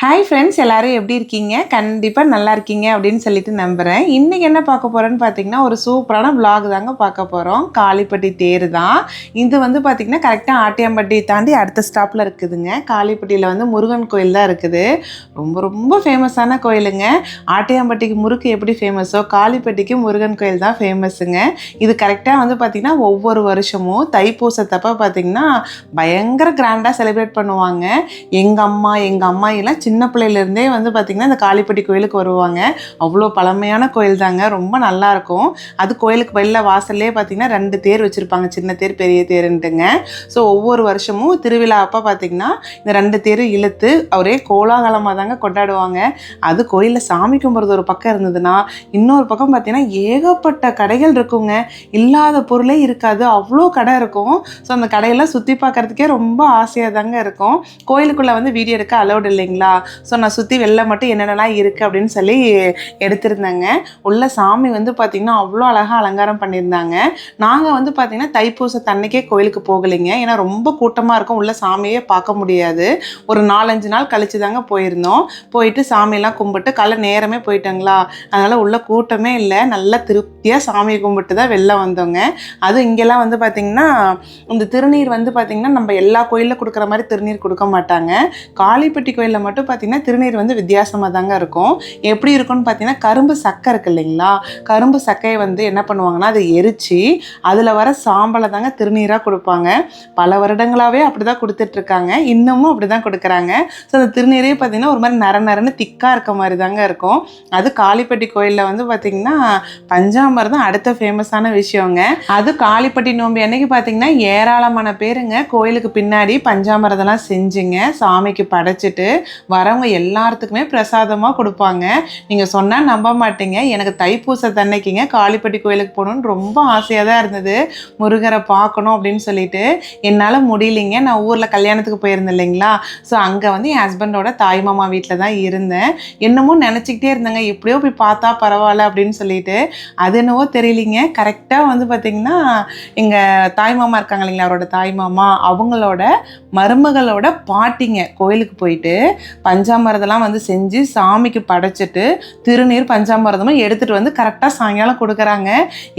Hi friends எல்லாரும் எப்படி இருக்கீங்க? கண்டிப்பாக நல்லா இருக்கீங்க அப்படின்னு சொல்லிட்டு நம்புகிறேன் இன்றைக்கி என்ன பார்க்க போகிறோன்னு பார்த்தீங்கன்னா ஒரு சூப்பரான vlog தாங்க பார்க்க போகிறோம் காளிப்பட்டி தேர் தான். இது வந்து பார்த்திங்கன்னா கரெக்டாக ஆட்டியாம்பட்டி தாண்டி அடுத்த ஸ்டாப்பில் இருக்குதுங்க. காளிப்பட்டியில் வந்து முருகன் கோயில் தான் இருக்குது. ரொம்ப ரொம்ப ஃபேமஸான கோயிலுங்க. ஆட்டியாம்பட்டிக்கு முறுக்கு எப்படி ஃபேமஸோ காளிப்பட்டிக்கு முருகன் கோயில் தான் ஃபேமஸுங்க இது கரெக்டாக வந்து பார்த்திங்கன்னா ஒவ்வொரு வருஷமும் தைப்பூசத்தப்போ பார்த்திங்கன்னா பயங்கர கிராண்டாக செலிப்ரேட் பண்ணுவாங்க. எங்கள் அம்மா எங்கள் அம்மா எல்லாம் சின்ன பிள்ளையிலேருந்தே வந்து பார்த்திங்கன்னா இந்த காளிப்பட்டி கோயிலுக்கு வருவாங்க. அவ்வளோ பழமையான கோயில் தாங்க ரொம்ப நல்லாயிருக்கும் அது கோயிலுக்கு வெளில வாசல்லே பார்த்திங்கன்னா ரெண்டு தேர் வச்சுருப்பாங்க. சின்ன தேர் பெரிய தேருன்ட்டுங்க. ஸோ ஒவ்வொரு வருஷமும் திருவிழா அப்போ பார்த்திங்கன்னா இந்த ரெண்டு தேர் இழுத்து ஒரே கோலாகலமாக தாங்க கொண்டாடுவாங்க. அது கோயிலில் சாமி கும்பிட்றது ஒரு பக்கம் இருந்ததுன்னா இன்னொரு பக்கம் பார்த்திங்கன்னா ஏகப்பட்ட கடைகள் இருக்குங்க. இல்லாத பொருளே இருக்காது. அவ்வளோ கடை இருக்கும். ஸோ அந்த கடையெல்லாம் சுற்றி பார்க்கறதுக்கே ரொம்ப ஆசையாக தாங்க இருக்கும். கோயிலுக்குள்ளே வந்து வீடியோ எடுக்க அலௌட் இல்லைங்களா? ஸோ நான் சுற்றி வெளில மட்டும் என்னென்னலாம் இருக்குது அப்படின்னு சொல்லி எடுத்திருந்தேங்க. உள்ள சாமி வந்து பார்த்திங்கன்னா அவ்வளோ அழகாக அலங்காரம் பண்ணியிருந்தாங்க. நாங்கள் வந்து பார்த்திங்கன்னா தைப்பூச தன்னைக்கே கோயிலுக்கு போகலைங்க. ஏன்னா ரொம்ப கூட்டமாக இருக்கும். உள்ள சாமியே பார்க்க முடியாது. ஒரு நாலஞ்சு நாள் கழிச்சு தாங்க போயிருந்தோம். போயிட்டு சாமியெல்லாம் கும்பிட்டு காலை நேரமே போயிட்டாங்களா? அதனால் உள்ள கூட்டமே இல்லை. நல்லா திருப்தியாக சாமியை கும்பிட்டு தான் வெளில வந்தோங்க. அதுவும் இங்கெல்லாம் வந்து பார்த்திங்கன்னா இந்த திருநீர் வந்து பார்த்திங்கன்னா நம்ம எல்லா கோயிலில் கொடுக்குற மாதிரி திருநீர் கொடுக்க மாட்டாங்க. காளிப்பட்டி கோயிலில் மட்டும் பார்த்திங்கன்னா திருநீர் வந்து வித்தியாசமாக தாங்க இருக்கும். எப்படி இருக்கும்னு பார்த்தீங்கன்னா கரும்பு சக்கை இருக்கு இல்லைங்களா? கரும்பு சக்கையை வந்து என்ன பண்ணுவாங்கன்னா அதை எரித்து அதில் வர சாம்பலை தாங்க திருநீராக கொடுப்பாங்க. பல வருடங்களாகவே அப்படி தான் கொடுத்துட்ருக்காங்க இன்னமும் அப்படி தான் கொடுக்குறாங்க. ஸோ அந்த திருநீரே பார்த்தீங்கன்னா ஒரு மாதிரி நர நரன்னு திக்காக இருக்க மாதிரி தாங்க இருக்கும். அது காளிப்பட்டி கோயிலில் வந்து பார்த்திங்கன்னா பஞ்சாமர் தான் அடுத்த ஃபேமஸான விஷயங்க. அது காளிப்பட்டி நோம்பு என்னைக்கு பார்த்தீங்கன்னா ஏராளமான பேருங்க. கோயிலுக்கு பின்னாடி பஞ்சாமரதெல்லாம் செஞ்சுங்க. சாமிக்கு படைச்சிட்டு வரவங்க எல்லாத்துக்குமே பிரசாதமாக கொடுப்பாங்க. நீங்கள் சொன்னால் நம்ப மாட்டீங்க. எனக்கு தைப்பூச தன்னைக்குங்க காளிப்பட்டி கோயிலுக்கு போகணுன்னு ரொம்ப ஆசையாக தான் இருந்தது. முருகரை பார்க்கணும் அப்படின்னு சொல்லிட்டு. என்னால் முடியலைங்க. நான் ஊரில் கல்யாணத்துக்கு போயிருந்தேன் இல்லைங்களா? ஸோ அங்கே வந்து என் ஹஸ்பண்டோட தாய் மாமா வீட்டில் தான் இருந்தேன். என்னமோ நினச்சிக்கிட்டே இருந்தேங்க. எப்படியோ போய் பார்த்தா பரவாயில்ல அப்படின்னு சொல்லிட்டு. அது என்னவோ தெரியலிங்க. கரெக்டாக வந்து பார்த்திங்கன்னா எங்கள் தாய் மாமா இருக்காங்க இல்லைங்களா? அவரோட தாய் மாமா. அவங்களோட மருமகளோட பாட்டிங்க கோயிலுக்கு போயிட்டு. பஞ்சாமிரதெல்லாம் வந்து செஞ்சு சாமிக்கு படைச்சிட்டு திருநீர் பஞ்சாமிரதமும் எடுத்துகிட்டு வந்து கரெக்டாக சாயங்காலம் கொடுக்குறாங்க.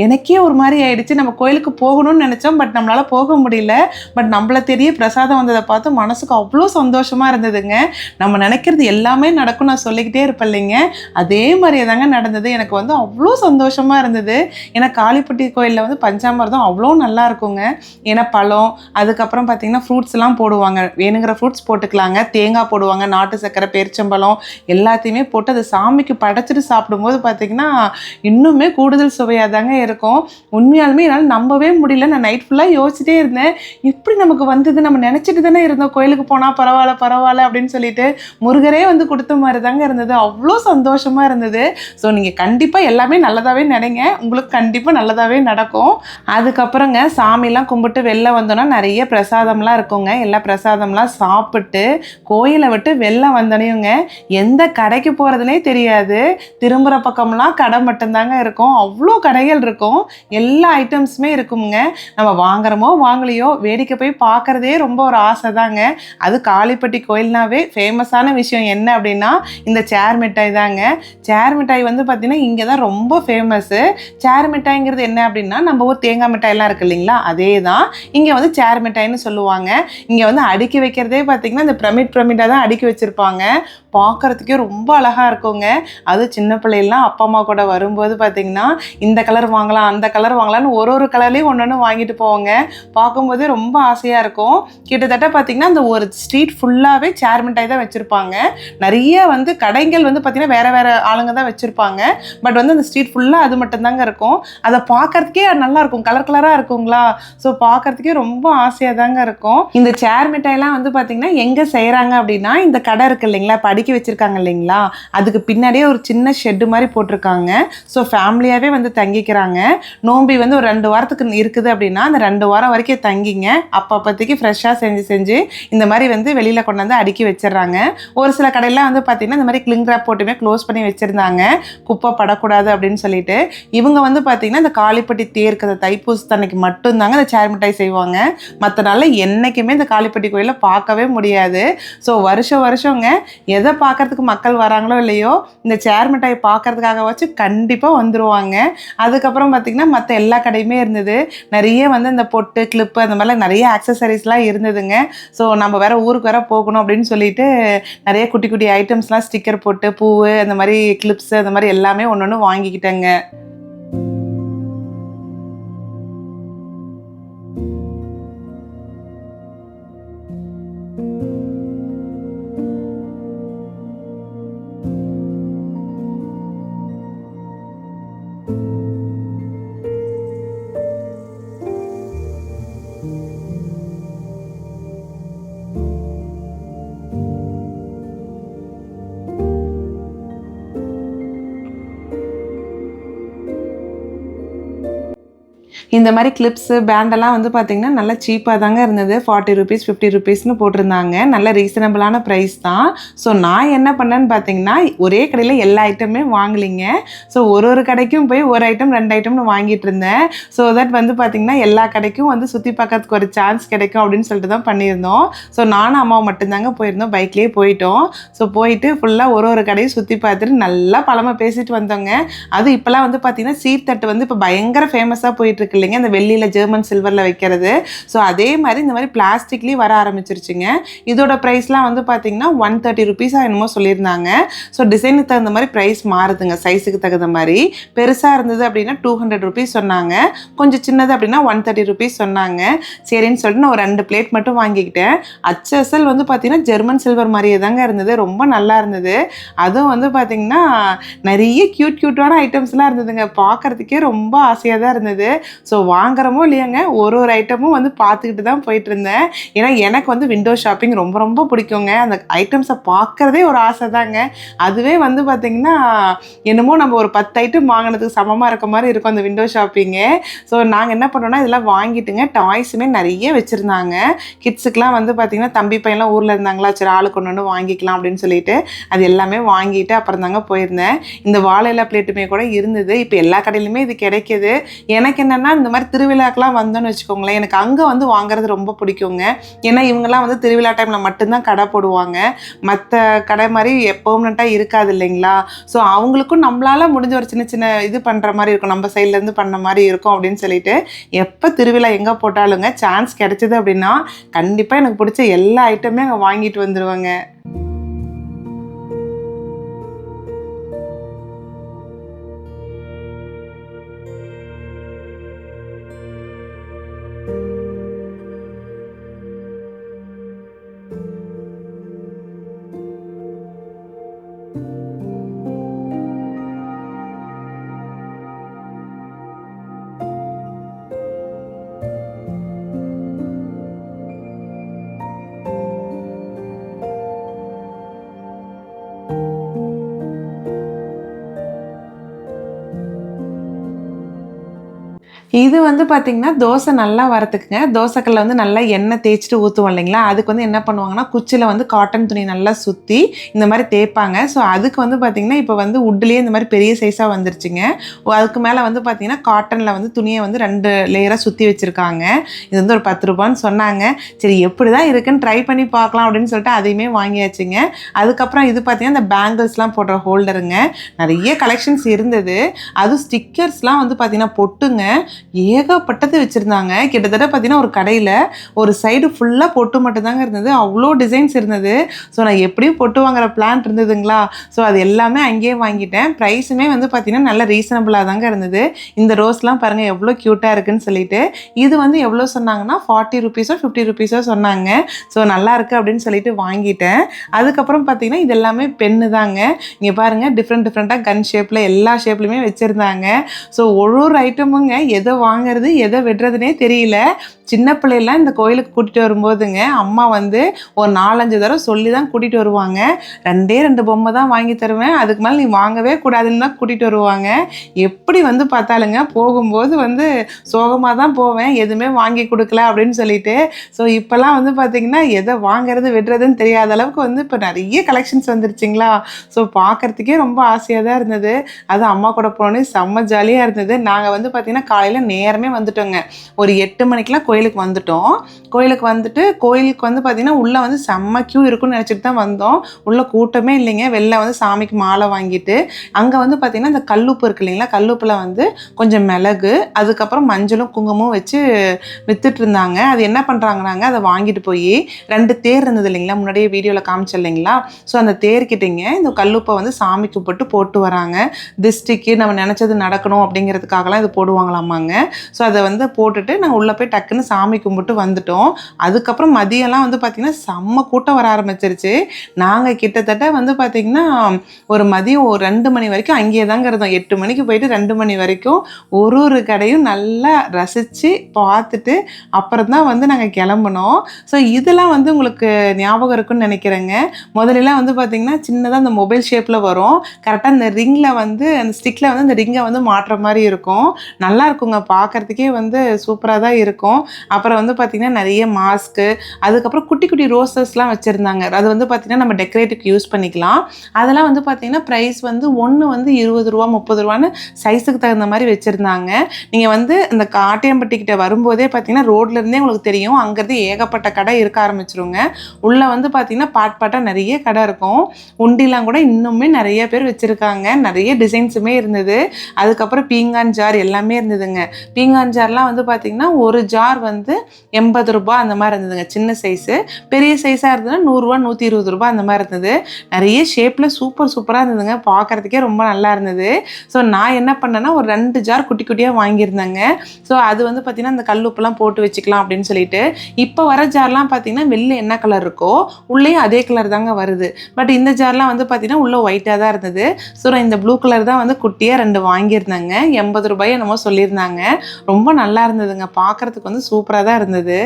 எனக்கே ஒரு மாதிரி ஆயிடுச்சு. நம்ம கோயிலுக்கு போகணும்னு நினச்சோம். பட் நம்மளால் போக முடியல. பட் நம்மளை தெரிய பிரசாதம் வந்ததை பார்த்து மனசுக்கு அவ்வளோ சந்தோஷமாக இருந்ததுங்க. நம்ம நினைக்கிறது எல்லாமே நடக்கும் நான் சொல்லிக்கிட்டே இருப்பேன் இல்லைங்க. அதே மாதிரியே தாங்க நடந்தது. எனக்கு வந்து அவ்வளோ சந்தோஷமாக இருந்தது. ஏன்னா காளிப்பட்டி கோயிலில் வந்து பஞ்சாமிரதம் அவ்வளோ நல்லா இருக்குங்க. ஏன்னா பழம் அதுக்கப்புறம் பார்த்தீங்கன்னா ஃப்ரூட்ஸ்லாம் போடுவாங்க. வேணுங்கிற ஃப்ரூட்ஸ் போட்டுக்கலாங்க. தேங்காய் போடுவாங்க நாட்டு சர்க்கரை பேரிச்சம்பழம் எல்லாத்தையுமே போட்டு அதை சாமிக்கு படைச்சிட்டு சாப்பிடும்போது பார்த்தீங்கன்னா இன்னுமே கூடுதல் சுவையாக தாங்க இருக்கும். உண்மையாலுமே என்னால் நம்பவே முடியல. நான் நைட் ஃபுல்லாக யோசிச்சிட்டே இருந்தேன். எப்படி நமக்கு வந்தது நம்ம நினச்சிட்டு தானே இருந்தோம். கோயிலுக்கு போனால் பரவாயில்ல பரவாயில்ல அப்படின்னு சொல்லிட்டு முருகரே வந்து கொடுத்த மாதிரி தாங்க இருந்தது. அவ்வளோ சந்தோஷமாக இருந்தது. ஸோ நீங்கள் கண்டிப்பாக எல்லாமே நல்லதாகவே நினைங்க. உங்களுக்கு கண்டிப்பாக நல்லதாகவே நடக்கும். அதுக்கப்புறங்க சாமிலாம் கும்பிட்டு வெளில வந்தோன்னா நிறைய பிரசாதம்லாம் இருக்குங்க. எல்லா பிரசாதம்லாம் சாப்பிட்டு கோயிலை விட்டு வெளில வந்தனையுங்க எந்த கடைக்கு போகிறதுனே தெரியாது. திரும்புகிற பக்கம்லாம் கடை மட்டும்தாங்க இருக்கும். அவ்வளோ கடைகள் இருக்கும். எல்லா ஐட்டம்ஸுமே இருக்குங்க நம்ம வாங்குறோமோ வாங்கலையோ வேடிக்கை போய் பார்க்குறதே ரொம்ப ஒரு ஆசை தாங்க அது காளிப்பட்டி கோயில்னாவே ஃபேமஸான விஷயம் என்ன அப்படின்னா இந்த சேர் மிட்டாய் தாங்க. சேர் மிட்டாய் வந்து பார்த்திங்கன்னா இங்கே தான் ரொம்ப ஃபேமஸ்ஸு சேர் மிட்டாய்ங்கிறது என்ன அப்படின்னா நம்ம ஊர் தேங்காய் மிட்டாய்லாம் இருக்கு இல்லைங்களா அதே தான் இங்கே வந்து சேர் மிட்டாய்னு சொல்லுவாங்க. இங்கே வந்து அடுக்கி வைக்கிறதே பார்த்திங்கன்னா இந்த பிரமிட் பிரமிட்டாக தான் அடுக்கி வச்சுருப்பாங்க. பார்க்குறதுக்கே ரொம்ப அழகாக இருக்குங்க. அது சின்ன பிள்ளைலாம் அப்பா அம்மா கூட வரும்போது பார்த்திங்கன்னா இந்த கலர் வாங்கலாம் அந்த கலர் வாங்கலாம்னு ஒரு ஒரு கலர்லேயும் ஒன்று ஒன்று வாங்கிட்டு போவோங்க. பார்க்கும்போதே ரொம்ப ஆசையாக இருக்கும். கிட்டத்தட்ட பார்த்திங்கன்னா அந்த ஒரு ஸ்ட்ரீட் ஃபுல்லாகவே சேர் மிட்டாய் தான் வச்சுருப்பாங்க. நிறைய வந்து கடைகள் வந்து பார்த்திங்கன்னா வேறு வேறு ஆளுங்க தான் வச்சுருப்பாங்க. பட் வந்து அந்த ஸ்ட்ரீட் ஃபுல்லாக அது மட்டும்தாங்க இருக்கும். அதை பார்க்கறதுக்கே நல்லா இருக்கும். கலர் கலராக இருக்குங்களா? ஸோ பார்க்கறதுக்கே ரொம்ப ஆசையாக தாங்க இருக்கும். இந்த சேர் மிட்டாய்லாம் வந்து பார்த்திங்கன்னா எங்கே செய்கிறாங்க அப்படின்னா இந்த கடை இருக்கு இல்லைங்களா? இப்போ அடுக்கி வச்சுருக்காங்க இல்லைங்களா? அதுக்கு பின்னாடியே ஒரு சின்ன ஷெட்டு மாதிரி போட்டிருக்காங்க. ஸோ ஃபேமிலியாகவே வந்து தங்கிக்கிறாங்க. நோம்பி வந்து ஒரு ரெண்டு வாரத்துக்கு இருக்குது அப்படின்னா அந்த ரெண்டு வாரம் வரைக்கும் தங்கிங்க. அப்பப்போதைக்கு ஃப்ரெஷ்ஷாக செஞ்சு செஞ்சு இந்த மாதிரி வந்து வெளியில் கொண்டு வந்து அடுக்கி வச்சிடுறாங்க. ஒரு சில கடையெல்லாம் வந்து பார்த்திங்கன்னா இந்த மாதிரி கிளிங் ரேப் போட்டுமே க்ளோஸ் பண்ணி வச்சுருந்தாங்க. குப்பை படக்கூடாது அப்படின்னு சொல்லிட்டு. இவங்க வந்து பார்த்திங்கன்னா இந்த காளிப்பட்டி தேருக்கு அந்த தைப்பூசத்தன்னைக்கு மட்டும்தாங்க இந்த சேர் மிட்டாய் செய்வாங்க. மற்ற நாளில் என்றைக்குமே இந்த காளிப்பட்டி கோயிலில் பார்க்கவே முடியாது. ஸோ வருஷம் வருஷம் இஷ்டங்க எதை பார்க்கறதுக்கு மக்கள் வராங்களோ இல்லையோ இந்த சேர் மிட்டாய் பார்க்கறதுக்காக வச்சு கண்டிப்பாக வந்துடுவாங்க அதுக்கப்புறம் பார்த்திங்கன்னா மற்ற எல்லா கடையுமே இருந்தது. நிறைய வந்து இந்த பொட்டு கிளிப்பு அந்த மாதிரிலாம் நிறைய ஆக்சசரிஸ்லாம் இருந்ததுங்க. ஸோ நம்ம வேற ஊருக்கு வேற போகணும் அப்படின்னு சொல்லிட்டு நிறைய குட்டி குட்டி ஐட்டம்ஸ்லாம் ஸ்டிக்கர் போட்டு பூவு அந்த மாதிரி கிளிப்ஸ் அந்த மாதிரி எல்லாமே ஒன்று ஒன்று வாங்கிக்கிட்டேங்க. இந்த மாதிரி கிளிப்ஸு பேண்டெல்லாம் வந்து பார்த்திங்கன்னா நல்லா சீப்பாக தாங்க இருந்தது. ஃபார்ட்டி ருபீஸ் ஃபிஃப்டி ருபீஸ்னு போட்டிருந்தாங்க. நல்ல ரீசனபிளான ப்ரைஸ் தான். ஸோ நான் என்ன பண்ணேன்னு பார்த்தீங்கன்னா ஒரே கடையில் எல்லா ஐட்டமே வாங்கலிங்க. ஸோ ஒரு ஒரு கடைக்கும் போய் ஒரு ஐட்டம் ரெண்டு ஐட்டம்னு வாங்கிட்டு இருந்தேன். ஸோ தட் வந்து பார்த்திங்கன்னா எல்லா கடைக்கும் வந்து சுற்றி பார்க்கறதுக்கு ஒரு சான்ஸ் கிடைக்கும் அப்படின்னு சொல்லிட்டு தான் பண்ணியிருந்தோம். ஸோ நானும் அம்மாவும் மட்டும்தாங்க போயிருந்தோம். பைக்லேயே போயிட்டோம். ஸோ போயிட்டு ஃபுல்லாக ஒரு ஒரு கடையும் சுற்றி பார்த்துட்டு நல்லா பழமை பேசிட்டு வந்தோங்க. அது இப்போலாம் வந்து பார்த்திங்கன்னா சீர்தட்டு வந்து இப்போ பயங்கர ஃபேமஸாக போயிட்டுருக்குல்ல இல்லைங்க அந்த வெள்ளியில் ஜெர்மன் சில்வரில் வைக்கிறது. ஸோ அதே மாதிரி இந்த மாதிரி பிளாஸ்டிக்லேயும் வர ஆரம்பிச்சிருச்சுங்க. இதோட ப்ரைஸ்லாம் வந்து பார்த்தீங்கன்னா ஒன் தேர்ட்டி ருபீஸாக என்னமோ சொல்லியிருந்தாங்க. ஸோ டிசைனுக்கு தகுந்த மாதிரி ப்ரைஸ் மாறுதுங்க சைஸுக்கு தகுந்த மாதிரி. பெருசாக இருந்தது அப்படின்னா டூ ஹண்ட்ரட் ருபீஸ் சொன்னாங்க. கொஞ்சம் சின்னது அப்படின்னா ஒன் தேர்ட்டி ருபீஸ் சொன்னாங்க. சரின்னு சொல்லிட்டு நான் ஒரு ரெண்டு பிளேட் மட்டும் வாங்கிக்கிட்டேன். அச்சசல் வந்து பார்த்தீங்கன்னா ஜெர்மன் சில்வர் மாதிரியே தாங்க இருந்தது. ரொம்ப நல்லா இருந்தது. அதுவும் வந்து பார்த்தீங்கன்னா நிறைய க்யூட் க்யூட்டான ஐட்டம்ஸ்லாம் இருந்ததுங்க. பார்க்கறதுக்கே ரொம்ப ஆசையாக தான் இருந்தது. ஸோ வாங்குறமோ இல்லையாங்க ஒரு ஒரு ஐட்டமும் வந்து பார்த்துக்கிட்டு தான் போயிட்டு இருந்தேன் ஏன்னா எனக்கு வந்து விண்டோ ஷாப்பிங் ரொம்ப ரொம்ப பிடிக்குங்க. அந்த ஐட்டம்ஸை பார்க்குறதே ஒரு ஆசை தாங்க. அதுவே வந்து பார்த்திங்கன்னா என்னமோ நம்ம ஒரு பத்து ஐட்டம் வாங்கினதுக்கு சமமாக இருக்க மாதிரி இருக்கும் அந்த விண்டோ ஷாப்பிங்கு ஸோ நாங்கள் என்ன பண்ணோம்னா இதெல்லாம் வாங்கிட்டுங்க டாய்ஸுமே நிறைய வச்சுருந்தாங்க. கிட்ஸுக்கெலாம் வந்து பார்த்திங்கன்னா தம்பி பையன்லாம் ஊரில் இருந்தாங்களா சரி ஆளு கொண்டு வந்து வாங்கிக்கலாம் அப்படின்னு சொல்லிட்டு அது எல்லாமே வாங்கிட்டு அப்புறம் தாங்க போயிருந்தேன். இந்த வாழையில பிளேட்டுமே கூட இருந்தது. இப்போ எல்லா கடையிலுமே இது கிடைக்கிது. எனக்கு என்னென்னா இந்த மாதிரி திருவிழாக்கெலாம் வந்தோன்னு வச்சுக்கோங்களேன் எனக்கு அங்கே வந்து வாங்குறது ரொம்ப பிடிக்குங்க. ஏன்னா இவங்கெல்லாம் வந்து திருவிழா டைமில் மட்டும்தான் கடை போடுவாங்க. மற்ற கடை மாதிரி எப்போமெண்ட்டாக இருக்காது இல்லைங்களா? ஸோ அவங்களுக்கும் நம்மளால முடிஞ்ச ஒரு சின்ன சின்ன இது பண்ணுற மாதிரி இருக்கும். நம்ம சைட்லேருந்து பண்ண மாதிரி இருக்கும் அப்படின்னு சொல்லிட்டு எப்போ திருவிழா எங்கே போட்டாலுங்க சான்ஸ் கிடைச்சிது அப்படின்னா கண்டிப்பாக எனக்கு பிடிச்ச எல்லா ஐட்டமே அங்கே வாங்கிட்டு வந்துடுவேங்க இது வந்து பார்த்திங்கன்னா தோசை நல்லா வரத்துக்குங்க தோசைக்கல்ல வந்து நல்லா எண்ணெய் தேய்ச்சிட்டு ஊற்றுவோம் இல்லைங்களா? அதுக்கு வந்து என்ன பண்ணுவாங்கன்னா குச்சியில் வந்து காட்டன் துணி நல்லா சுற்றி இந்த மாதிரி தேய்ப்பாங்க. ஸோ அதுக்கு வந்து பார்த்திங்கன்னா இப்போ வந்து உட்லேயே இந்த மாதிரி பெரிய சைஸாக வந்துருச்சுங்க. அதுக்கு மேலே வந்து பார்த்திங்கன்னா காட்டனில் வந்து துணியை வந்து ரெண்டு லேயராக சுற்றி வச்சுருக்காங்க. இது வந்து ஒரு பத்து ரூபான்னு சொன்னாங்க. சரி எப்படி தான் இருக்குன்னு ட்ரை பண்ணி பார்க்கலாம் அப்படின்னு சொல்லிட்டு அதையுமே வாங்கியாச்சுங்க. அதுக்கப்புறம் இது பார்த்திங்கன்னா இந்த பேங்கிள்ஸ்லாம் போடுற ஹோல்டருங்க நிறைய கலெக்ஷன்ஸ் இருந்தது. அதுவும் ஸ்டிக்கர்ஸ்லாம் வந்து பார்த்திங்கன்னா பொட்டுங்க. ஏகப்பட்டது வச்சுருந்தாங்க. கிட்டத்தட்ட பார்த்தீங்கன்னா ஒரு கடையில் ஒரு சைடு ஃபுல்லாக பொட்டு மட்டும்தாங்க இருந்தது. அவ்வளோ டிசைன்ஸ் இருந்தது. ஸோ நான் எப்படியும் பொட்டு வாங்குற பிளான் இருந்ததுங்களா? ஸோ அது எல்லாமே அங்கேயே வாங்கிட்டேன். ப்ரைஸுமே வந்து பார்த்தீங்கன்னா நல்ல ரீசனபிளாக தாங்க இருந்தது. இந்த ரோஸ்லாம் பாருங்கள் எவ்வளோ க்யூட்டாக இருக்குன்னு சொல்லிட்டு. இது வந்து எவ்வளோ சொன்னாங்கன்னா ஃபார்ட்டி ருபீஸோ ஃபிஃப்டி ருபீஸோ சொன்னாங்க. ஸோ நல்லா இருக்குது அப்படின்னு சொல்லிட்டு வாங்கிட்டேன். அதுக்கப்புறம் பார்த்தீங்கன்னா இது எல்லாமே பென்னு தாங்க. இங்கே பாருங்கள் டிஃப்ரெண்ட் டிஃப்ரெண்ட்டாக கன் ஷேப்பில் எல்லா ஷேப்லையுமே வச்சுருந்தாங்க. ஸோ ஒரு ஒரு ஐட்டமுங்க எது வாங்குறது எதை வெட்டுறதுனே தெரியல. சின்ன பிள்ளைலாம் இந்த கோயிலுக்கு கூட்டிகிட்டு வரும்போதுங்க அம்மா வந்து ஒரு நாலஞ்சு தடவை சொல்லி தான் கூட்டிகிட்டு வருவாங்க. ரெண்டே ரெண்டு பொம்மை தான் வாங்கி தருவேன் அதுக்கு மேலே நீ வாங்கவே கூடாதுன்னு தான் கூட்டிகிட்டு வருவாங்க. எப்படி வந்து பார்த்தாலுங்க போகும்போது வந்து சோகமாக தான் போவேன் எதுவுமே வாங்கி கொடுக்கல அப்படின்னு சொல்லிட்டு. ஸோ இப்போல்லாம் வந்து பார்த்திங்கன்னா எதை வாங்குறது வெட்டுறதுன்னு தெரியாத அளவுக்கு வந்து இப்போ நிறைய கலெக்ஷன்ஸ் வந்துருச்சுங்களா? ஸோ பார்க்குறதுக்கே ரொம்ப ஆசையாக தான் இருந்தது. அது அம்மா கூட போனோன்னே செம்ம ஜாலியாக இருந்தது. நாங்கள் வந்து பார்த்திங்கன்னா காலையில் நேரமே வந்துட்டோங்க. ஒரு எட்டு மணிக்கெலாம் கோயிலுக்கு வந்துட்டோம். கோயிலுக்கு வந்துட்டு கோயிலுக்கு வந்து பார்த்தீங்கன்னா உள்ளே வந்து செம்ம க்யூ இருக்குன்னு நினச்சிட்டு தான் வந்தோம். உள்ளே கூட்டமே இல்லைங்க. வெளில வந்து சாமிக்கு மாலை வாங்கிட்டு அங்கே வந்து பார்த்தீங்கன்னா இந்த கல்லுப்பு இருக்கு இல்லைங்களா? கல்லுப்பில் வந்து கொஞ்சம் மிளகு அதுக்கப்புறம் மஞ்சளும் குங்குமம் வச்சு வித்துட்டு இருந்தாங்க. அது என்ன பண்ணுறாங்கனாங்க அதை வாங்கிட்டு போய் ரெண்டு தேர் இருந்தது இல்லைங்களா? முன்னாடியே வீடியோவில் காமிச்ச இல்லைங்களா? ஸோ அந்த தேர்கிட்டங்க இந்த கல்லுப்பை வந்து சாமிக்கு போட்டு போட்டு வராங்க. திருஷ்டிக்கு நம்ம நினச்சது நடக்கணும் அப்படிங்கிறதுக்காகலாம் இது போடுவாங்களாமாங்க. ஸோ அதை வந்து போட்டுட்டு நாங்கள் உள்ளே போய் டக்குன்னு சாமி கும்பிட்டு வந்துட்டோம். அதுக்கப்புறம் மதியம்லாம் வந்து பார்த்திங்கன்னா செம்ம கூட்டம் வர ஆரம்பிச்சிருச்சு. நாங்கள் கிட்டத்தட்ட வந்து பார்த்திங்கன்னா ஒரு மதியம் ஒரு ரெண்டு மணி வரைக்கும் அங்கேயே தாங்க இருந்தோம். எட்டு மணிக்கு போயிட்டு ரெண்டு மணி வரைக்கும் ஒரு ஒரு கடையும் நல்லா ரசித்து பார்த்துட்டு அப்புறம் தான் வந்து நாங்கள் கிளம்புனோம். ஸோ இதெல்லாம் வந்து உங்களுக்கு ஞாபகம் இருக்குன்னு நினைக்கிறேங்க. முதலெல்லாம் வந்து பார்த்திங்கன்னா சின்னதாக அந்த மொபைல் ஷேப்பில் வரும். கரெக்டாக இந்த ரிங்கில் வந்து அந்த ஸ்டிக்கில் வந்து அந்த ரிங்கை வந்து மாட்டுற மாதிரி இருக்கும். நல்லா இருக்குங்க பார்க்கறதுக்கே வந்து சூப்பராக தான் இருக்கும். அப்புறம் வந்து பார்த்திங்கன்னா நிறைய மாஸ்க்கு அதுக்கப்புறம் குட்டி குட்டி ரோசஸ்லாம் வச்சுருந்தாங்க. அது வந்து பார்த்திங்கன்னா நம்ம டெக்கரேட்டிவ்க்கு யூஸ் பண்ணிக்கலாம். அதெல்லாம் வந்து பார்த்திங்கன்னா ப்ரைஸ் வந்து ஒன்று வந்து இருபது ரூபா முப்பது ரூபான்னு சைஸுக்கு தகுந்த மாதிரி வச்சுருந்தாங்க. நீங்கள் வந்து இந்த காட்டியம்பட்டிக்கிட்ட வரும்போதே பார்த்தீங்கன்னா ரோட்லேருந்தே உங்களுக்கு தெரியும். அங்கேருந்து ஏகப்பட்ட கடை இருக்க ஆரம்பிச்சிருங்க. உள்ளே வந்து பார்த்திங்கன்னா பாட் பாட்டாக நிறைய கடை இருக்கும். உண்டிலாம் கூட இன்னுமே நிறைய பேர் வச்சுருக்காங்க. நிறைய டிசைன்ஸுமே இருந்தது. அதுக்கப்புறம் பீங்கான் ஜார் எல்லாமே இருந்ததுங்க. பீங்கான் ஜார்லாம் வந்து பார்த்தீங்கன்னா ஒரு ஜார் வந்து எண்பது ரூபாய் அந்த மாதிரி இருந்ததுங்க. சின்ன சைஸு பெரிய சைஸாக இருந்ததுன்னா நூறுரூவா நூற்றி இருபது ரூபா அந்த மாதிரி இருந்தது. நிறைய ஷேப்பில் சூப்பர் சூப்பராக இருந்ததுங்க. பார்க்கறதுக்கே ரொம்ப நல்லா இருந்தது. ஸோ நான் என்ன பண்ணேன்னா ஒரு ரெண்டு ஜார் குட்டி குட்டியாக வாங்கியிருந்தேங்க. ஸோ அது வந்து பார்த்திங்கன்னா அந்த கல்லுப்புலாம் போட்டு வச்சுக்கலாம் அப்படின்னு சொல்லிட்டு இப்போ வர ஜார்லாம் பார்த்தீங்கன்னா வெளில என்ன கலர் இருக்கோ உள்ளேயும் அதே கலர் தாங்க வருது. பட் இந்த ஜார்லாம் வந்து பார்த்தீங்கன்னா உள்ளே ஒயிட்டாக தான் இருந்தது. ஸோ நான் இந்த ப்ளூ கலர் தான் வந்து குட்டியாக ரெண்டு வாங்கியிருந்தேங்க. எண்பது ரூபாய் என்னமோ சொல்லியிருந்தாங்க. ரொம்ப நல்லா இருந்ததுங்க. பார்க்குறதுக்கு வந்து சூப்பராக தான் இருந்தது.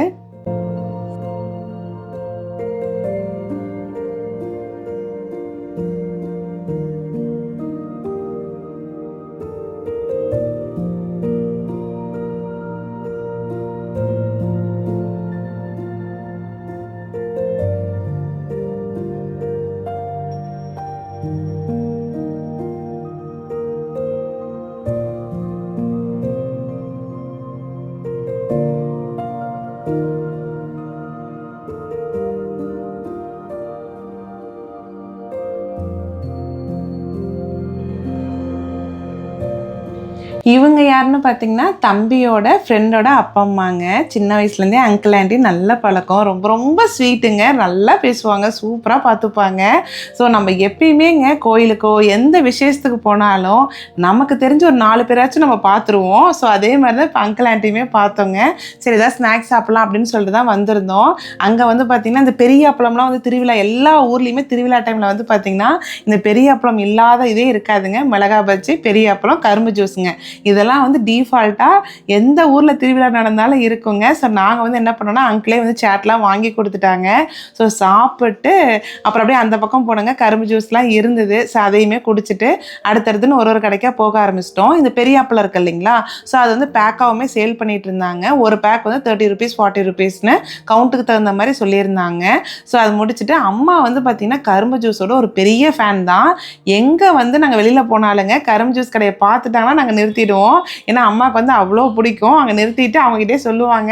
இவங்க யாருன்னு பார்த்தீங்கன்னா தம்பியோட ஃப்ரெண்டோட அப்பா அம்மாங்க. சின்ன வயசுலேருந்தே அங்கிள் ஆண்டி நல்ல பழக்கம். ரொம்ப ரொம்ப ஸ்வீட்டுங்க நல்லா பேசுவாங்க. சூப்பராக பார்த்துப்பாங்க ஸோ நம்ம எப்பயுமேங்க கோயிலுக்கோ எந்த விசேஷத்துக்கு போனாலும் நமக்கு தெரிஞ்ச ஒரு நாலு பேராச்சும் நம்ம பார்த்துருவோம் ஸோ அதே மாதிரி தான் இப்போ அங்கிள் ஆண்டியுமே பார்த்தோங்க. சரி ஏதாவது ஸ்நாக்ஸ் சாப்பிட்லாம் அப்படின்னு சொல்லிட்டு தான் வந்திருந்தோம். அங்கே வந்து பார்த்திங்கன்னா இந்த பெரிய அப்பளம்லாம் வந்து திருவிழா எல்லா ஊர்லேயுமே திருவிழா டைமில் வந்து பார்த்திங்கன்னா இந்த பெரிய அப்பளம் இல்லாத இதே இருக்காதுங்க. மிளகா பஜ்ஜி பெரிய அப்பளம் கரும்பு ஜூஸுங்க இதெல்லாம் வந்து டீஃபால்ட்டாக எந்த ஊரில் திருவிழா நடந்தாலும் இருக்குங்க. ஸோ நாங்கள் வந்து என்ன பண்ணோம்னா அங்கிளே வந்து சேட்லாம் வாங்கி கொடுத்துட்டாங்க. ஸோ சாப்பிட்டு அப்புறம் அப்படியே அந்த பக்கம் போனோங்க. கரும்பு ஜூஸ்லாம் இருந்தது. ஸோ அதையுமே குடிச்சிட்டு அடுத்தடுத்துன்னு ஒரு ஒரு கடைக்காக போக ஆரம்பிச்சிட்டோம். இந்த பெரிய அப்பளம் இருக்கு இல்லைங்களா? ஸோ அது வந்து பேக்காகவுமே சேல் பண்ணிட்டு இருந்தாங்க. ஒரு பேக் வந்து தேர்ட்டி ருபீஸ் ஃபார்ட்டி ருபீஸ்னு கவுண்ட்டுக்கு தகுந்த மாதிரி சொல்லியிருந்தாங்க. ஸோ அது முடிச்சுட்டு அம்மா வந்து பார்த்திங்கன்னா கரும்பு ஜூஸோட ஒரு பெரிய ஃபேன் தான். எங்கே வந்து நாங்கள் வெளியில் போனாலுங்க கரும்பு ஜூஸ் கடையை பார்த்துட்டாங்கன்னா நாங்கள் நிறுத்தி நிறுத்திடுவோம். ஏன்னா அம்மாவுக்கு வந்து அவ்வளோ பிடிக்கும். அங்கே நிறுத்திட்டு அவங்ககிட்டே சொல்லுவாங்க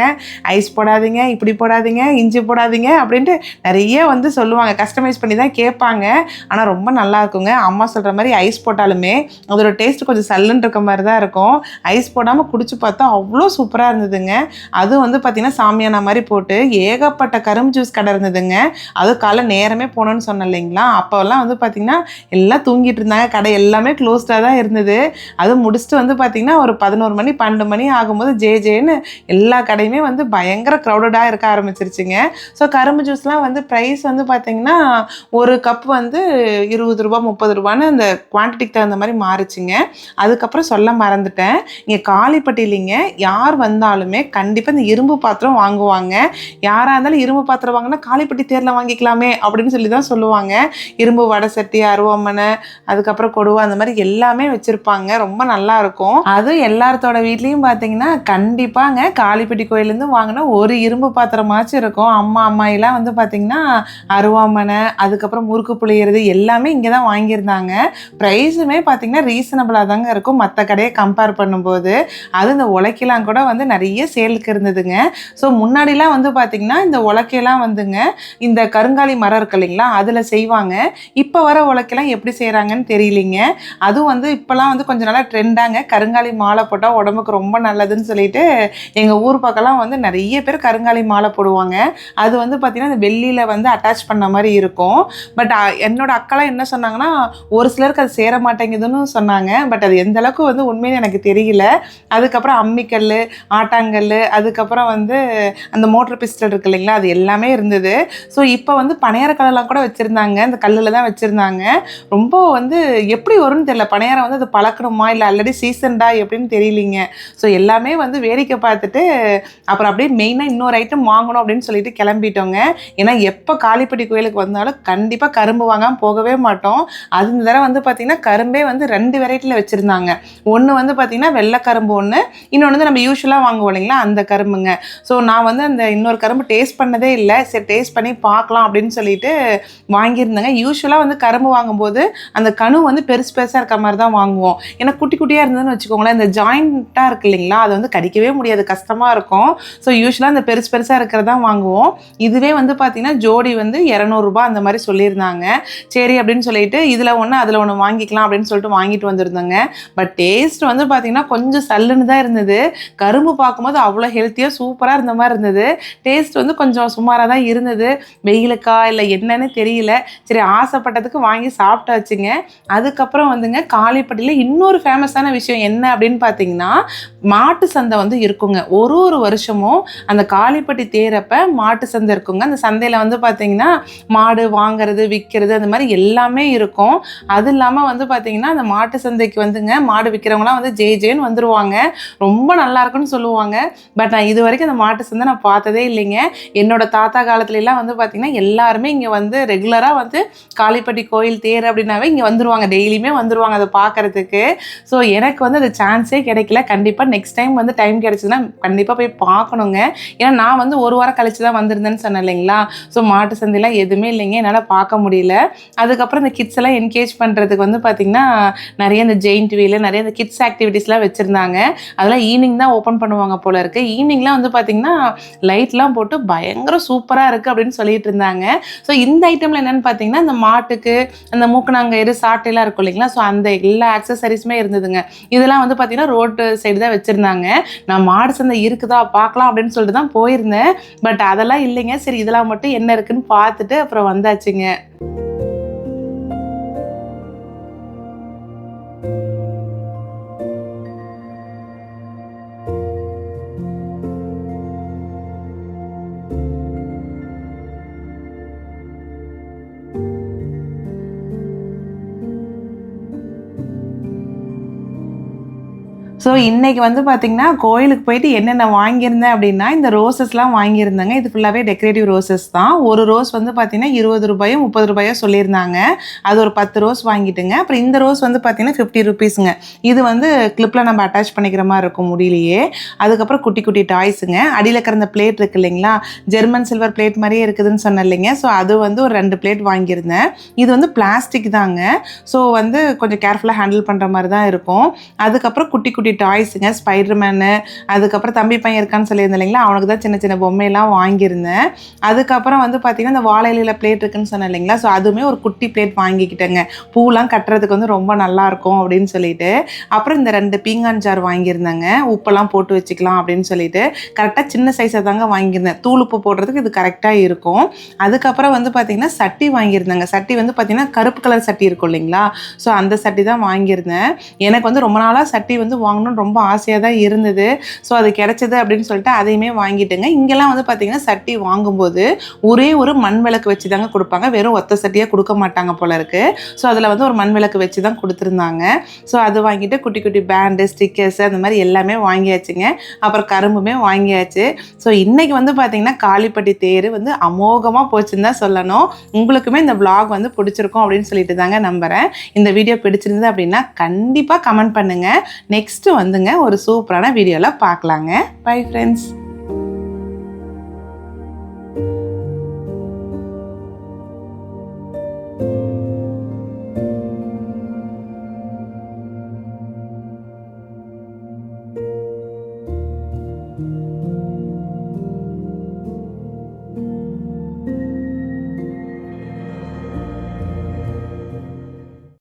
ஐஸ் போடாதீங்க இப்படி போடாதீங்க இஞ்சி போடாதீங்க அப்படின்ட்டு நிறைய வந்து சொல்லுவாங்க. கஸ்டமைஸ் பண்ணி தான் கேட்பாங்க. ஆனால் ரொம்ப நல்லா இருக்குங்க. அம்மா சொல்கிற மாதிரி ஐஸ் போட்டாலுமே அதோட டேஸ்ட் கொஞ்சம் சல்லுன்னு இருக்க மாதிரி தான் இருக்கும். ஐஸ் போடாமல் குடிச்சு பார்த்தா அவ்வளோ சூப்பராக இருந்ததுங்க. அதுவும் வந்து பார்த்திங்கன்னா சாமியானா மாதிரி போட்டு ஏகப்பட்ட கரும்பு ஜூஸ் கடை இருந்ததுங்க. அது காலை நேரமே போனோன்னு சொன்னேன் இல்லைங்களா? அப்போல்லாம் வந்து பார்த்திங்கன்னா எல்லாம் தூங்கிட்டு இருந்தாங்க. கடை எல்லாமே க்ளோஸ்டாக தான் இருந்தது. அதுவும் முடிச்சுட்டு வந்து பார்த்திங்கன்னா ஒரு பதினோரு மணி பன்னெண்டு மணி ஆகும்போது ஜே ஜேன்னு எல்லா கடையுமே வந்து பயங்கர க்ரௌடடாக இருக்க ஆரம்பிச்சிருச்சுங்க. ஸோ கரும்பு ஜூஸ்லாம் வந்து ப்ரைஸ் வந்து பார்த்திங்கன்னா ஒரு கப் வந்து இருபது ரூபா முப்பது ரூபான்னு அந்த குவான்டிட்டிக்கு தகுந்த மாதிரி மாறிச்சுங்க. அதுக்கப்புறம் சொல்ல மறந்துட்டேன். இங்கே காலிப்பட்டியிலிங்க யார் வந்தாலுமே கண்டிப்பாக இந்த இரும்பு பாத்திரம் வாங்குவாங்க. யாராக இருந்தாலும் இரும்பு பாத்திரம் வாங்கினா காலிப்பட்டி தேரில் வாங்கிக்கலாமே அப்படின்னு சொல்லி தான் சொல்லுவாங்க. இரும்பு வடை சட்டி அருவாமனை அதுக்கப்புறம் கொடுவா அந்த மாதிரி எல்லாமே வச்சுருப்பாங்க. ரொம்ப நல்லா இருக்கும். இருக்கும். அதுவும் எல்லாத்தோட வீட்லேயும் பார்த்தீங்கன்னா கண்டிப்பாங்க காளிப்பட்டி கோயிலேருந்து வாங்கினா ஒரு இரும்பு பாத்திரமாச்சும் இருக்கும். அம்மா அம்மாயெல்லாம் வந்து பார்த்தீங்கன்னா அருவாமனை அதுக்கப்புறம் முறுக்கு புளியறது எல்லாமே இங்கே தான் வாங்கியிருந்தாங்க. ப்ரைஸுமே பார்த்தீங்கன்னா ரீசனபிளாக தாங்க இருக்கும். மற்ற கடையை கம்பேர் பண்ணும்போது அது இந்த உலக்கெல்லாம் கூட வந்து நிறைய சேலுக்கு இருந்ததுங்க. ஸோ முன்னாடிலாம் வந்து பார்த்திங்கன்னா இந்த உலக்கையெல்லாம் வந்துங்க இந்த கருங்காலி மரம் இருக்கு இல்லைங்களா அதில் செய்வாங்க. இப்போ வர உலக்கெல்லாம் எப்படி செய்கிறாங்கன்னு தெரியலிங்க. அதுவும் வந்து இப்போலாம் வந்து கொஞ்சம் நல்லா ட்ரெண்டாங்க கருங்காலி மாலை போட்டால் உடம்புக்கு ரொம்ப நல்லதுன்னு சொல்லிட்டு எங்கள் ஊர் பக்கம்லாம் வந்து நிறைய பேர் கருங்காலி மாலை போடுவாங்க. அது வந்து பார்த்திங்கன்னா இந்த வெள்ளியில் வந்து அட்டாச் பண்ண மாதிரி இருக்கும். பட் என்னோட அக்காலாம் என்ன சொன்னாங்கன்னா ஒரு சிலருக்கு அது சேர மாட்டேங்குதுன்னு சொன்னாங்க. பட் அது எந்த அளவுக்கு வந்து உண்மைன்னு எனக்கு தெரியல. அதுக்கப்புறம் அம்மிக்கல் ஆட்டாங்கல் அதுக்கப்புறம் வந்து அந்த மோட்டர் பிஸ்டல் இருக்கு இல்லைங்களா அது எல்லாமே இருந்தது. ஸோ இப்போ வந்து பனையார கல்லெல்லாம் கூட வச்சுருந்தாங்க. அந்த கல்லில் தான் வச்சுருந்தாங்க. ரொம்ப வந்து எப்படி வரும்னு தெரியல. பனையாரம் வந்து அது பழக்கணுமா? இல்லை ஆல்ரெடி சீசன்டா எப்படின்னு தெரியலிங்க. ஸோ எல்லாமே வந்து வேடிக்கை பார்த்துட்டு அப்புறம் அப்படியே மெயினாக இன்னொரு ஐட்டம் வாங்கணும் அப்படின்னு சொல்லிட்டு கிளம்பிட்டோங்க. ஏன்னா எப்போ காளிப்பட்டி கோயிலுக்கு வந்தாலும் கண்டிப்பாக கரும்பு வாங்காமல் போகவே மாட்டோம். அது இந்த தடவை வந்து பார்த்திங்கன்னா கரும்பே வந்து ரெண்டு வெரைட்டியில் வச்சுருந்தாங்க. ஒன்று வந்து பார்த்திங்கன்னா வெள்ளை கரும்பு ஒன்று இன்னொன்று வந்து நம்ம யூஸ்வலாக வாங்குவோம் இல்லைங்களா அந்த கரும்புங்க. ஸோ நான் வந்து அந்த இன்னொரு கரும்பு டேஸ்ட் பண்ணதே இல்லை. சரி டேஸ்ட் பண்ணி பார்க்கலாம் அப்படின்னு சொல்லிட்டு வாங்கியிருந்தேங்க. யூஸ்வலாக வந்து கரும்பு வாங்கும்போது அந்த கணு வந்து பெருசு பெருசாக இருக்க மாதிரி தான் வாங்குவோம். ஏன்னா குட்டி குட்டியாக இருந்ததுன்னு வச்சுக்கோங்களேன் இந்த ஜாயிண்ட்டாக இருக்கு இல்லைங்களா அது வந்து கடிக்கவே முடியாது கஷ்டமாக இருக்கும். ஸோ யூஸ்வலாக இந்த பெருசு பெருசாக இருக்கிறதான் வாங்குவோம். இதுவே வந்து பார்த்தீங்கன்னா ஜோடி வந்து இரநூறுபா அந்த மாதிரி சொல்லியிருந்தாங்க. சரி அப்படின்னு சொல்லிட்டு இதில் ஒன்று அதில் ஒன்று வாங்கிக்கலாம் அப்படின்னு சொல்லிட்டு வாங்கிட்டு வந்திருந்தோங்க. பட் டேஸ்ட் வந்து பார்த்தீங்கன்னா கொஞ்சம் சல்லுன்னு தான் இருந்தது. கரும்பு பார்க்கும்போது அவ்வளோ ஹெல்த்தியாக சூப்பராக இருந்த மாதிரி இருந்தது. டேஸ்ட் வந்து கொஞ்சம் சுமாராக தான் இருந்தது. வெயிலுக்கா இல்லை என்னன்னு தெரியல. சரி ஆசைப்பட்டதுக்கு வாங்கி சாப்பிட்டாச்சுங்க. அதுக்கப்புறம் வந்துங்க காளிப்பட்டியில் இன்னொரு ஃபேமஸான விஷயம் என்ன அப்படின்னு பார்த்தீங்கன்னா மாட்டு சந்தை வந்து இருக்குங்க. ஒரு ஒரு வருஷமும் அந்த காளிப்பட்டி தேரப்ப மாட்டு சந்தை இருக்குங்க. அந்த சந்தையில் வந்து பார்த்தீங்கன்னா மாடு வாங்குறது விற்கிறது அந்த மாதிரி எல்லாமே இருக்கும். அது இல்லாமல் வந்து பார்த்தீங்கன்னா அந்த மாட்டு சந்தைக்கு வந்துங்க மாடு விற்கிறவங்களாம் வந்து ஜே ஜேன்னு வந்துருவாங்க. ரொம்ப நல்லா இருக்குன்னு சொல்லுவாங்க. பட் நான் இது வரைக்கும் அந்த மாட்டு சந்தை நான் பார்த்ததே இல்லைங்க. என்னோட தாத்தா காலத்துலலாம் வந்து பார்த்தீங்கன்னா எல்லாருமே இங்கே வந்து ரெகுலராக வந்து காளிப்பட்டி கோயில் தேர் அப்படின்னாவே இங்கே வந்துருவாங்க. டெய்லியுமே வந்துருவாங்க அதை பார்க்கறதுக்கு ஸோ எனக்கு வந்து வந்து அந்த சான்ஸே கிடைக்கல. கண்டிப்பாக நெக்ஸ்ட் டைம் வந்து டைம் கிடைச்சதுன்னா கண்டிப்பாக போய் பார்க்கணுங்க. ஏன்னா நான் வந்து ஒரு வாரம் கழிச்சு தான் வந்திருந்தேன்னு சொன்னேன் இல்லைங்களா? ஸோ மாட்டு சந்தையெல்லாம் எதுவுமே இல்லைங்க. என்னால் பார்க்க முடியல. அதுக்கப்புறம் இந்த கிட்ஸ் எல்லாம் என்கேஜ் பண்ணுறதுக்கு வந்து பார்த்திங்கன்னா நிறைய இந்த ஜெயின் டிவியில் நிறைய இந்த கிட்ஸ் ஆக்டிவிட்டீஸ்லாம் வச்சுருந்தாங்க. அதெல்லாம் ஈவினிங் தான் ஓப்பன் பண்ணுவாங்க போல இருக்கு. ஈவினிங்லாம் வந்து பார்த்திங்கன்னா லைட்லாம் போட்டு பயங்கர சூப்பராக இருக்குது அப்படின்னு சொல்லிட்டு இருந்தாங்க. ஸோ இந்த ஐட்டமில் என்னென்னு பார்த்தீங்கன்னா இந்த மாட்டுக்கு அந்த மூக்கணாங்கயிறு சாட்டையெல்லாம் இருக்கும் இல்லைங்களா? ஸோ அந்த எல்லா ஆக்சசரிஸுமே இருந்ததுங்க. இது இதெல்லாம் வந்து பார்த்தீங்கன்னா ரோட்டு சைடு தான் வச்சுருந்தாங்க. நான் மாடு சந்தை இருக்குதா பார்க்கலாம் அப்படின்னு சொல்லிட்டு தான் போயிருந்தேன். பட் அதெல்லாம் இல்லைங்க. சரி இதெல்லாம் மட்டும் என்ன இருக்குன்னு பார்த்துட்டு அப்புறம் வந்தாச்சுங்க. ஸோ இன்னைக்கு வந்து பார்த்தீங்கன்னா கோயிலுக்கு போயிட்டு என்னென்ன வாங்கியிருந்தேன் அப்படின்னா இந்த ரோசஸ்லாம் வாங்கியிருந்தேங்க. இது ஃபுல்லாகவே டெக்கரேட்டிவ் ரோசஸ் தான். ஒரு ரோஸ் வந்து பார்த்தீங்கன்னா இருபது ரூபாயோ முப்பது ரூபாயோ சொல்லியிருந்தாங்க. அது ஒரு பத்து ரோஸ் வாங்கிட்டுங்க. அப்புறம் இந்த ரோஸ் வந்து பார்த்தீங்கன்னா ஃபிஃப்டி ருபீஸுங்க இது வந்து கிளிப்பில் நம்ம அட்டாச் பண்ணிக்கிற மாதிரி இருக்கும் முடியலையே. அதுக்கப்புறம் குட்டி குட்டி டாய்ஸுங்க அடியில் இருக்கிற அந்த பிளேட் இருக்கு இல்லைங்களா? ஜெர்மன் சில்வர் பிளேட் மாதிரியே இருக்குதுன்னு சொன்னேன் இல்லைங்க. ஸோ அது வந்து ஒரு ரெண்டு பிளேட் வாங்கியிருந்தேன். இது வந்து பிளாஸ்டிக் தாங்க. ஸோ வந்து கொஞ்சம் கேர்ஃபுல்லாக ஹேண்டில் பண்ணுற மாதிரி தான் இருக்கும். அதுக்கப்புறம் குட்டி குட்டி டாய்ஸுங்க ஸ்பைடர்மேனு. அதுக்கப்புறம் தம்பி பையன் இருக்கான்னு சொல்லியிருந்தேன் இல்லைங்களா? அவனுக்கு தான் சின்ன சின்ன பொம்மையெல்லாம் வாங்கியிருந்தேன். அதுக்கப்புறம் வந்து பார்த்தீங்கன்னா இந்த வாழை பிளேட் இருக்குன்னு சொன்னேன் இல்லைங்களா? ஸோ அதுவுமே ஒரு குட்டி பிளேட் வாங்கிக்கிட்டேங்க. பூலாம் கட்டுறதுக்கு வந்து ரொம்ப நல்லாயிருக்கும் அப்படின்னு சொல்லிட்டு. அப்புறம் இந்த ரெண்டு பீங்கான் ஜார் வாங்கியிருந்தேங்க. உப்பெல்லாம் போட்டு வச்சுக்கலாம் அப்படின்னு சொல்லிட்டு. கரெக்டாக சின்ன சைஸை தாங்க வாங்கியிருந்தேன். தூள் உப்பு போடுறதுக்கு இது கரெக்டாக இருக்கும். அதுக்கப்புறம் வந்து பார்த்தீங்கன்னா சட்டி வாங்கியிருந்தேங்க. சட்டி வந்து பார்த்தீங்கன்னா கருப்பு கலர் சட்டி இருக்கும் இல்லைங்களா? ஸோ அந்த சட்டி தான் வாங்கியிருந்தேன். எனக்கு வந்து ரொம்ப நாளாக சட்டி வந்து வாங்கணும் வாங்கணும்னு ரொம்ப ஆசையாக தான் இருந்தது. ஸோ அது கிடைச்சது அப்படின்னு சொல்லிட்டு அதையுமே வாங்கிட்டுங்க. இங்கெல்லாம் வந்து பார்த்தீங்கன்னா சட்டி வாங்கும்போது ஒரே ஒரு மண் விளக்கு வச்சு தாங்க கொடுப்பாங்க. வெறும் ஒத்த சட்டியாக கொடுக்க மாட்டாங்க போல இருக்கு. ஸோ அதில் வந்து ஒரு மண் விளக்கு வச்சு தான் கொடுத்துருந்தாங்க. ஸோ அது வாங்கிட்டு குட்டி குட்டி பேண்டு ஸ்டிக்கர்ஸ் அந்த மாதிரி எல்லாமே வாங்கியாச்சுங்க. அப்புறம் கரும்புமே வாங்கியாச்சு. ஸோ இன்றைக்கி வந்து பார்த்தீங்கன்னா காளிப்பட்டி தேர் வந்து அமோகமாக போச்சுன்னு தான் சொல்லணும். உங்களுக்குமே இந்த விளாக் வந்து பிடிச்சிருக்கும் அப்படின்னு சொல்லிட்டு தாங்க நம்புகிறேன் இந்த வீடியோ பிடிச்சிருந்தது அப்படின்னா கண்டிப்பாக கமெண்ட் பண்ணுங்கள் நெக்ஸ்ட்டு வந்துங்க. ஒரு சூப்பரான வீடியோவில் பார்க்கலாங்க பை ஃப்ரெண்ட்ஸ்